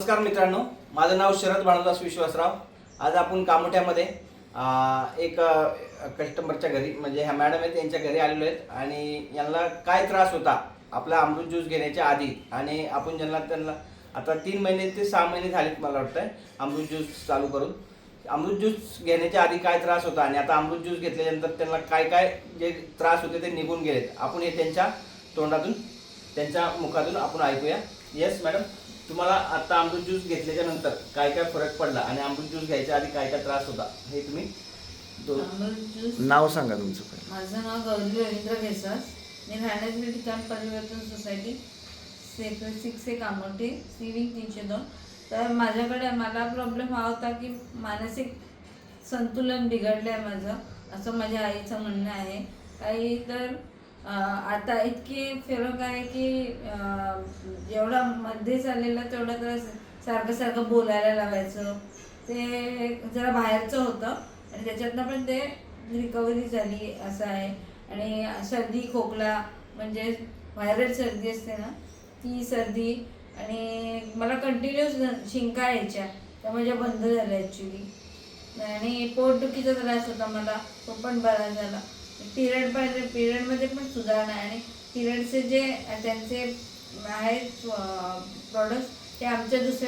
नमस्कार मित्रांनो माझं नाव शरद भानुदास विश्वासराव. आज आपण कामोठ्यामध्ये एक कस्टमरच्या घरी म्हणजे ह्या मॅडम आहेत त्यांच्या घरी आलेलो आहेत. आणि यांना काय त्रास होता आपला अमृत ज्यूस घेण्याच्या आधी. आणि आपण ज्यांना त्यांना आता तीन महिने ते सहा महिने झालेत मला वाटतं अमृत ज्यूस चालू करून. अमृत ज्यूस घेण्याच्या आधी काय त्रास होता आणि आता अमृत ज्यूस घेतल्यानंतर त्यांना काय काय जे त्रास होते ते निघून गेलेत. आपण हे त्यांच्या तोंडातून त्यांच्या मुखातून आपण ऐकूया. येस मॅडम तुम्हाला आता अमृत ज्यूस घेतल्याच्या नंतर काय काय फरक पडला आणि अमृत ज्यूस घ्यायच्या आधी काय काय त्रास होता हे तुम्ही दो- ज्यूस नाव सांगा तुमचं पहिलं. माझं नाव गौरी रवींद्र घेसास मी राहण्याचे ठिकाण परिवर्तन सोसायटी सेक्टर सिक्स एक आमोटे सी विंग तीनशे दोन. तर माझ्याकडे मला प्रॉब्लेम हा होता की मानसिक संतुलन बिघडलं आहे माझं असं माझ्या आईचं म्हणणं आहे. काही तर आता इतकी फरक आहे की जेवढा मध्ये चाललेला तेवढा तर सारखं सारखं बोलायला लावायचं ते जरा बाहेरचं होतं आणि त्याच्यातनं पण ते रिकव्हरी झाली असं आहे. आणि सर्दी खोकला म्हणजे व्हायरल सर्दी असते ना ती सर्दी आणि मला कंटिन्यूस शिंका यायच्या. त्या माझ्या बंद झाल्या ॲक्च्युली आणि पोटदुखीचा त्रास होता मला तो पण बरा झाला. पिरियड पण पिरियडमध्ये पण सुधारणा आहे. आणि पिरियडचे जे त्यांचे आहेत प्रॉडक्ट्स ते आमच्या दुसऱ्या